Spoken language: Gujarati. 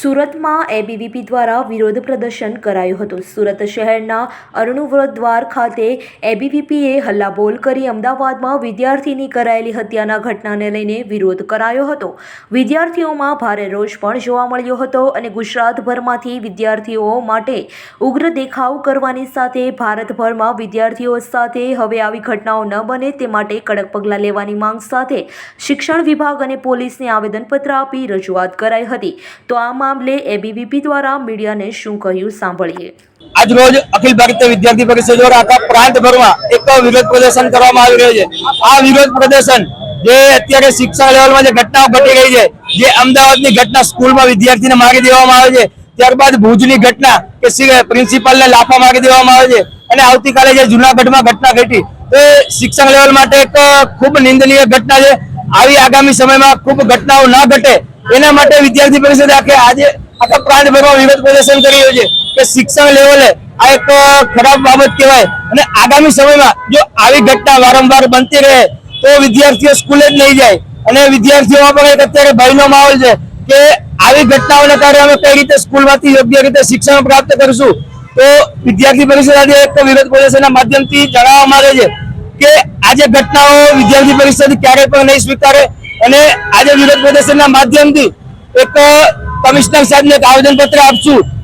સુરતમાં એબીવીપી દ્વારા વિરોધ પ્રદર્શન કરાયું હતું. સુરત શહેરના અરુણવ્રત દ્વાર ખાતે એબીવીપીએ હલ્લાબોલ કરી અમદાવાદમાં વિદ્યાર્થીની કરાયેલી હત્યાના ઘટનાને લઈને વિરોધ કરાયો હતો. વિદ્યાર્થીઓમાં ભારે રોષ પણ જોવા મળ્યો હતો અને ગુજરાતભરમાંથી વિદ્યાર્થીઓ માટે ઉગ્ર દેખાવ કરવાની સાથે ભારતભરમાં વિદ્યાર્થીઓ સાથે હવે આવી ઘટનાઓ ન બને તે માટે કડક પગલાં લેવાની માંગ સાથે શિક્ષણ વિભાગ અને પોલીસને આવેદનપત્ર આપી રજૂઆત કરાઈ હતી. તો આ મામલે એબીવીપી દ્વારા મીડિયાને શું કહ્યું સાંભળીએ. આજ રોજ અખિલ ભારતીય વિદ્યાર્થી પરિષદ દ્વારા આખા પ્રાંતભરમાં એક વિરોધ પ્રદર્શન કરવામાં આવી રહ્યું છે. આ વિરોધ પ્રદર્શન જે અત્યારે શિક્ષણ લેવલમાં જે ઘટનાઓ ઘટી રહી છે, જે અમદાવાદની ઘટના સ્કૂલમાં વિદ્યાર્થીને મારી દેવામાં આવે છે, ત્યારબાદ ભુજની ઘટના કે પ્રિન્સિપાલને લાફા મારી દેવામાં આવે છે અને આવતીકાલે જે જુનાગઢમાં ઘટના ઘટી એ શિક્ષણ લેવલ માટે એક ખૂબ નિંદનીય ઘટના છે. આવી આગામી સમયમાં ખૂબ ઘટનાઓ ના ઘટે એના માટે વિદ્યાર્થી પરિષદ આખે આજે આખા પ્રાંતભરમાં વિરોધ પ્રદર્શન કરી રહ્યું છે કે શિક્ષણ લેવલે આ એક ખરાબ બાબત કહેવાય. અને આગામી સમયમાં જો આવી ઘટના વારંવાર બનતી રહે, તો વિદ્યાર્થીઓ સ્કૂલે જ નહીં જાય. અને વિદ્યાર્થીઓમાં પણ એક અત્યારે ભયનો માહોલ છે કે આવી ઘટનાઓને કારણે અમે કઈ રીતે સ્કૂલમાંથી યોગ્ય રીતે શિક્ષણ પ્રાપ્ત કરશું. તો વિદ્યાર્થી પરિષદ આજે એક વિરોધ પ્રદર્શનના માધ્યમથી જણાવવા માંગે છે કે આજે ઘટનાઓ વિદ્યાર્થી પરિષદ ક્યારેય પણ નહીં સ્વીકારે. અને આજે વિરોધ પ્રદર્શનના માધ્યમથી એક કમિશનર સાહેબને એક આવેદન પત્ર આપશું.